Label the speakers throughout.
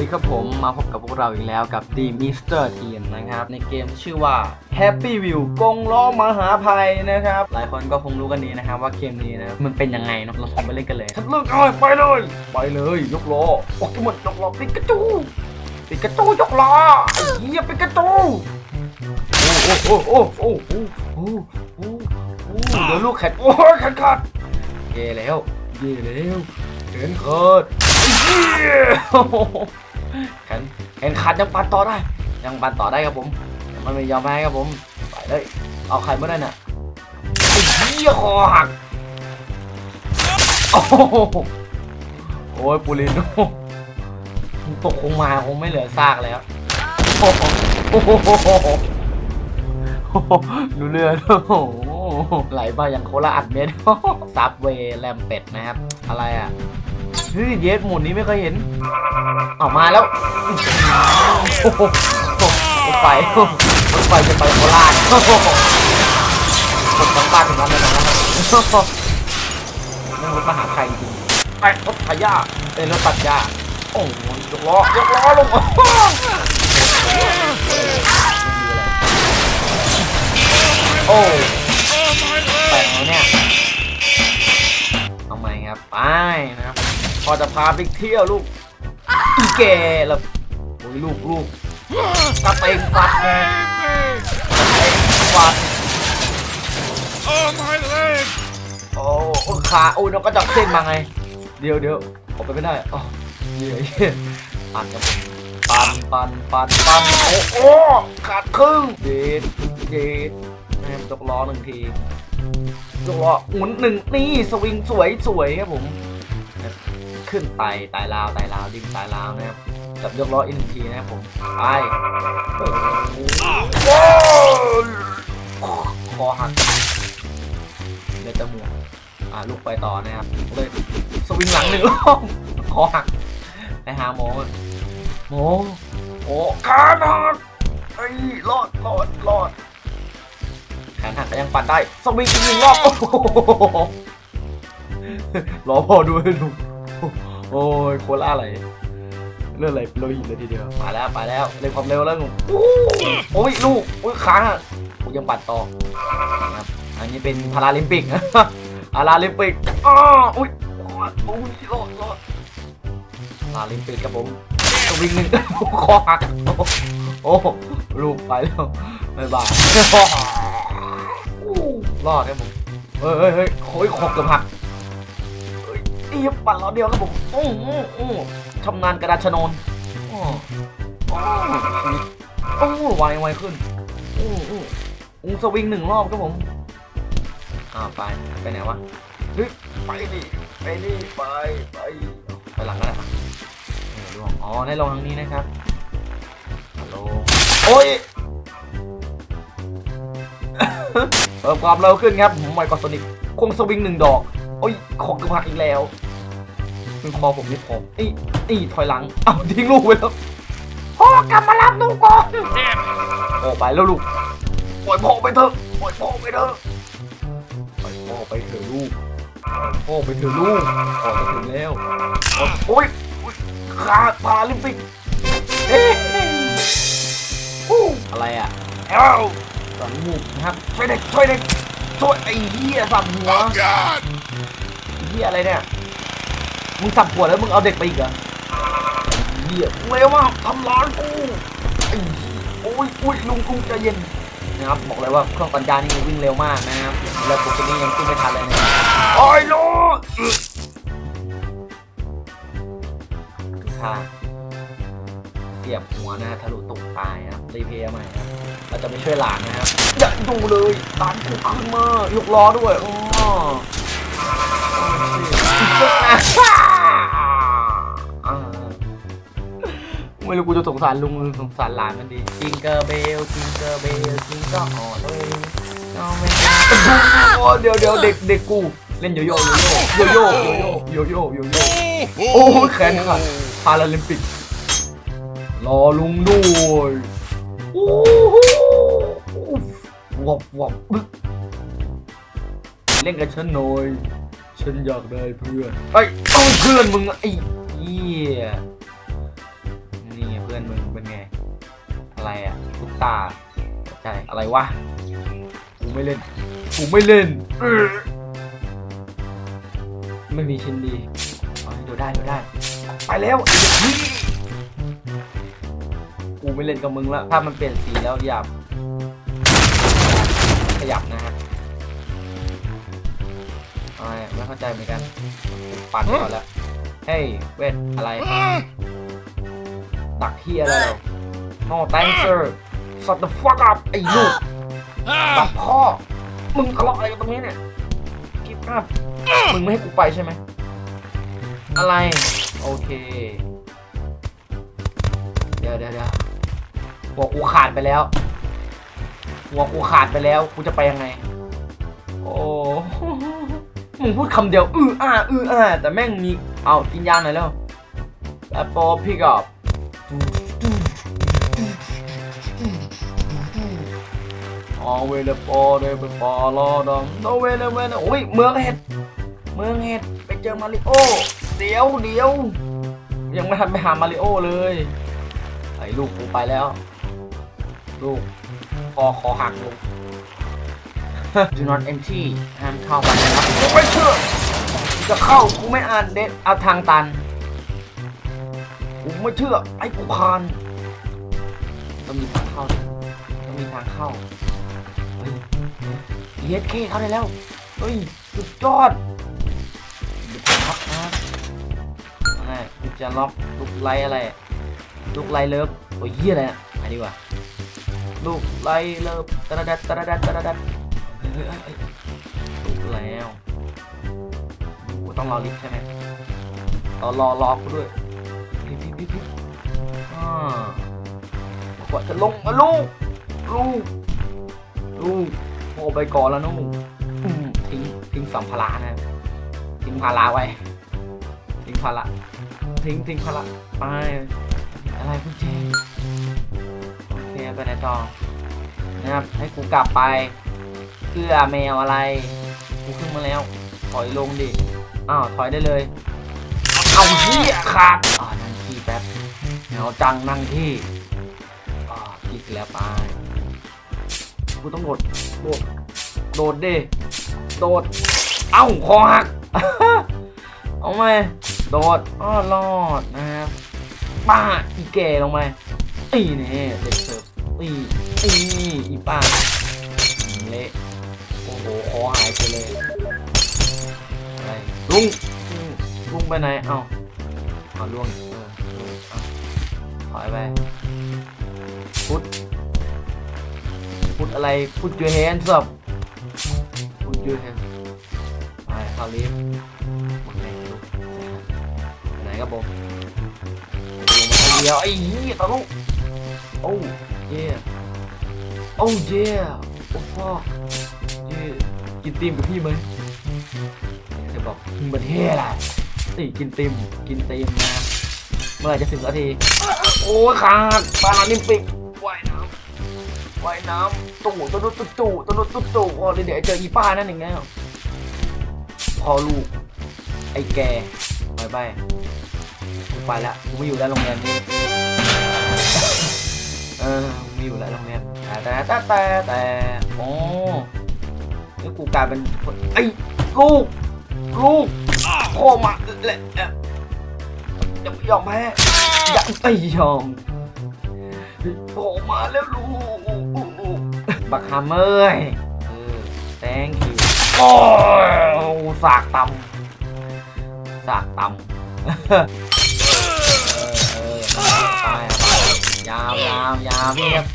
Speaker 1: ดีครับผมมาพบกับพวกเราอีกแล้วกับทีม Easter Team นะครับ ในเกมชื่อว่า Happy View กงล้อมหาภัยนะครับ หลายคนก็คงรู้กันดีนะครับ ว่าเกมนี้นะมันเป็นยังไงเนอะเราลองไปเล่นกันเลยทัดเลิกเลยไปเลย ไปเลยยกล้อโอ้ยหมดยกล้อปิกาจูปิกาจูยกล้อไอ้เหี้ยปิกาจูโอ้โอ้โอ้โอ้โอ้โอ้โอ้โอ้เดี๋ยวลูกแขนโอ้ยแขนขาดเย่แล้วเย่แล้วแขนขาด แขนแขนขาดยังปันต่อได้ ยังปันต่อได้ครับผมแต่มันไม่ยอมแพ้ครับผมไปเลยเอาใครม่ได้น่ะไอ้เหี้ยคอหักโอ้โหโอ้ยปูลินโอ้ตกคงมาคงไม่เหลือซากแล้วโอ้โหดูเรือโอ้ไหลมาอย่างโคลาอัดเม็ดซับเวแลมเป็ดนะครับ อะไรอะ ฮ้ยเยสหมุนนี้ไม่เคยเห็นออกมาแล้วโอ้โหไฟรถไฟจะไปโคราชผมทั้งบ้านถึงนั้นเลยนะครับนั่งรถมหาใครจริงไปรถไถยาเป็นรถตัดหญ้าโอ้โหยกล้อยกล้อลงโอ้แต่งแล้วเนี่ยเอาใหมครับไปนะครับ อจะพาไปเที่ยวลูก อีแกแล้วโอ้ยลูกลูกกระเตงฟัดนะกระเตงฟัด
Speaker 2: Oh, my leg!
Speaker 1: โอ้โอ้ขาโอ้ยน้องก็จับเส้นมาไง เดี๋ยวเดี๋ยวออกไปไม่ได้อ๋อเย่เย่ปันครับผมปันปันปันปันโอ้โอ้ขาดครึ่งเย็ดเย็ดแม่จกล้อหนึ่งทีจกล้อหมุนหนึ่งนี่สวิงสวยสวยครับผม ขึ้นไต่ไต่ลาวไต่ลาวดิ่งไต่ลาวนะครับจับยกล้ออีกหนึ่งทีนะครับผมไปคอหักเลือดจมูกอ่าลูกไปต่อนะครับเลยสวิงหลังหนึ่งรอบคอหักไปหาหมอก่อนหมอโอ้ขาหักไอ้รอดรอดรอดแขนหักก็ยังปัดได้สวิงอีกหนึ่งรอบโอ้โหรอพอดูให้ดู โอ้ยโคล่าอะไรเลือดไหลโลหิตเลยทีเดียวมาแล้วไปแล้วเร่งความเร็วแล้วหนูอู้โอ้ยลูกโอ้ยค้างอะกูยังปัดต่อนะครับอันนี้เป็นพาราลิมปิกนะพาราลิมปิกอ้ออุ้ยโอ้ยโอ้ยรอดรอดพาราลิมปิกครับผมสวิงหนึ่งคอหักโอ้โหลูกไปแล้วบ๊ายบายอู้รอดครับผมเฮ้ยเฮ้ยเฮ้ยโอ้ยคอเกือบหัก ปั่นเราเดียวครับผมโอ้โหโอ้โหชำนาญกระดาษชนนโอ้โอ้โอ้ไวไวขึ้นโอ้โอ้โอ้สวิงหนึ่งรอบครับผมอ่าไปไปไหนวะเฮ้ยไปดิไปดิไปไปไปหลังก็ได้ปะเออล่วงอ๋อได้ลงทางนี้นะครับฮัลโหลโอ้ยเพิ่มความเร็วขึ้นครับผมไมโครโซนิกคงสวิงหนึ่งดอก โอ้ย ของกระพักอีกแล้ว คือคอผมนี่ผมอีอีถอยหลัง เอาทิ้งลูกไปแล้วพ่อกลับมารับลูกก่อนโอ้ไปแล้วลูกปล่อยพ่อไปเถอะปล่อยพ่อไปเถอะปล่อยพ่อไปเถอะลูกปล่อยพ่อไปเถอะลูกพ่อจะถึงแล้วโอ้ยโอ้ยขาพาราลิมปิกเอ๊ะอู้อะไรอะเอ้าสันมูกนะครับช่วยเด็กช่วยเด็กช่วยไอ้เหี้ยสับหัว
Speaker 2: Oh, God!
Speaker 1: เฮียอะไรเนี่ย มึงสับหัวแล้วมึงเอาเด็กไปอีกเหรอเฮียเร็วมากทำร้านกูโอ้ยอุ้ยลุงกุ้งใจเย็นนะครับบอกเลยว่าเครื่องปัญญานี่วิ่งเร็วมากนะครับแล้วปกติยังขึ้นไม่ทันเลยนะครับโอ้ยลูกค่ะเสียบหัวนะทะลุตุกตายนะครับรีเพย์ใหม่ครับเราจะไม่ช่วยหลานนะครับอย่าดูเลยหลานกูขึ้นมายกล้อด้วยอ๋อ ไม่รู้กูจะสงสารลุงหรือสงสารหลานมันดีจิงเกอร์เบลจิงเกอร์เบลจิงเกอร์อ๋อเลยเอาไม่ได้เดี๋ยวเดี๋ยวเด็กเด็กกูเล่นโยโย่โยโย่โยโย่โยโย่โยโย่โอ้ยแขนขาดพาราลิมปิกรอลุงด้วยโอ้โหวับวับเล่นกับฉันหน่อยฉันอยากได้เพื่อนไอ้ยเอาเพื่อนมึงอะไอ้เหี้ย ตา ใช่ อะไรวะ กูไม่เล่น กูไม่เล่นเออไม่มีชิ้นดีเอาให้ดูได้ดูได้ ไปแล้วไอ้เด็กนี่กูไม่เล่นกับมึงแล้วถ้ามันเปลี่ยนสีแล้วอย่าขยับนะฮะอะไรไม่เข้าใจเหมือนกัน ปั่นก่อนแล้ว เฮ้ย เวท อะไร ตักที่อะไรเหรอ no thanks sir shut the fuck up ไอ้ลูกตัดพ่อ มึงทะเลาะอะไรกันตรงนี้เนี่ยกิฟต์อัพมึงไม่ให้กูไปใช่ไหม อะไร โอเค เดี๋ยวเดี๋ยวเดี๋ยวหัวกูขาดไปแล้ว หัวกูขาดไปแล้ว กูจะไปยังไง โอ้มึงพูดคำเดียว อื้ออ้าอื้ออ้าแต่แม่งมี เอากินยาหน่อยแล้ว Apple pick up ออ เวลปอเดไปปอลอดอมโนเวลเวลโอ้ยเมืองเห็ด เมืองเห็ดไปเจอมาริโอเดี๋ยวเดี๋ยว ยังไม่ทันไปหามาริโอเลยไอ้ลูกกูไปแล้ว ลูกคอคอหักลูก Do not empty ห้ามเข้าไปนะครับกูไม่เชื่อจะเข้ากูไม่อ่านเด็ดเอาทางตันกูไม่เชื่อไอ้กูคานต้องมีทางเข้าต้องมีทางเข้า เลียดเคเข้าได้แล้ว เฮ้ย สุดยอดเดี๋ยวผมรับนะอะไรจะล็อกลูกไลอะไร ลูกไลเลิฟโอ้ยเฮียอะไรอะไปดีกว่า ลูกไลเลิฟตะระดัดตะระดัดตะระดัดเฮ้ยเฮ้ยเฮ้ยลูกแล้วต้องรอลิฟต์ใช่ไหมรอรอรอกูด้วยพี่พี่พี่พี่อ่ากว่าจะลงมาลูก ลูก ลูก โอไปก่อนแล้วนู่นอืมทิ้งทิ้งสัมภาระนะทิ้งภาระไว้ ทิ้งภาระทิ้งทิ้งภาระไปอะไรคุณเจโอเคไปไหนต่อนะครับให้กูกลับไปเพื่อแมวอะไรกูขึ้นมาแล้ว ถอยลงดิอ้าวถอยได้เลยเอาเหี้ยขาดอ่านั่งที่แป๊บเหงาจังนั่งที่อ่าอีกแล้วไป กูต้องโดด โดด โดดดิโดด เอ้าคอหัก เอาไหมโดดอ้อรอดนะครับป้าอีแก่ลงไปอีนี่เด็กเสิร์ฟอีอีอีป้าเละโอ้โหคอหายไปเลยอะไรลุงลุงไปไหน เอ้าเอาล่วงเออถอยไปพุทธ พูดอะไรพูด your hands up พูด your hands ไปเข้าลิฟต์หมดแรงลูกไหนครับผมลงมาเดียวไอ้เหี้ยตะลุโอ้เย่โอ้เย่โอ้พ่อเย่กินตีมกับพี่ไหมจะบอกมึงเประเทศอะไรนี่กินตีมกินตีมนะเมื่อไหร่จะถึงสักทีโอ้ขาดปลาราลิมปิก ว่ายน้ำตู่ตะนุตุตู่ตะนุตุตู่อ๋อเดี๋ยวเจออีป้านั่นเองแล้วพอลูก ไอ้แกไปไปกูไปละกูไม่อยู่แล้วโรงเรียนนี้เออไม่อยู่แล้วโรงเรียนแต่แต่แต่แต่แตโอ้แล้วกูกลายเป็นคนไอ้ลูกลูกพ่อมาแหละเอ่ออย่าไม่ยอมแพ้อย่าไม่ยอมโผล่มาแล้วลูก บักฮามเมอร์เออ thank you โอ้ยสากตำสากตำเออเออไปไปยาวยาวยาวพี่ครับ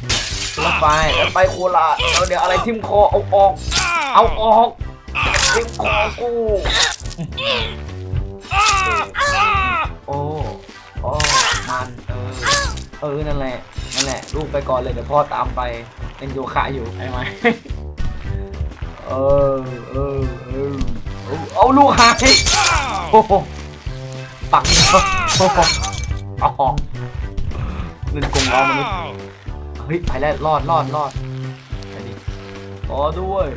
Speaker 1: แล้วไปแล้วไปโคราชเอาเดี๋ยวอะไรทิ่มคอเอาออก เอาออกทิ่มคอกูโอ้โอ้มันเออเออนั่นแหละนั่นแหละลูกไปก่อนเลยเดี๋ยวพ่อตามไป เป็นโยคะอยู่ไอ้ไหมเออเออเออเอาลูกหายโอ้โหปักโอ้โหอ๋อเล่นกงล้อมนุษย์เฮ้ยไปแล้วรอดรอดรอดไปดิรอด้วย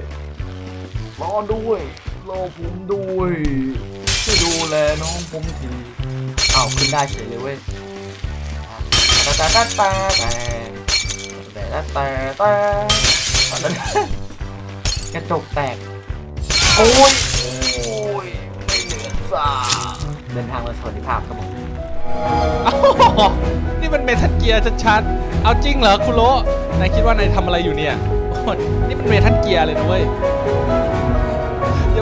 Speaker 1: รอด้วยรอผมด้วยช่วยดูแลน้องผมทีอ้าวขึ้นได้เฉยเลยเว้ยตาตาตาตาตา แต่แต่แต่แต่กระจกแตก โอ้ย โอ้ย ไม่เหลือซาเดินทางมาสวัสดิภาพครับผม
Speaker 3: อ้าวนี่มันเมทัลเกียร์ชัดๆ เอาจริงเหรอคุโรนายคิดว่านายทำอะไรอยู่เนี่ยโอ้ยนี่มันเมทัลเกียร์เลยนะเว้ย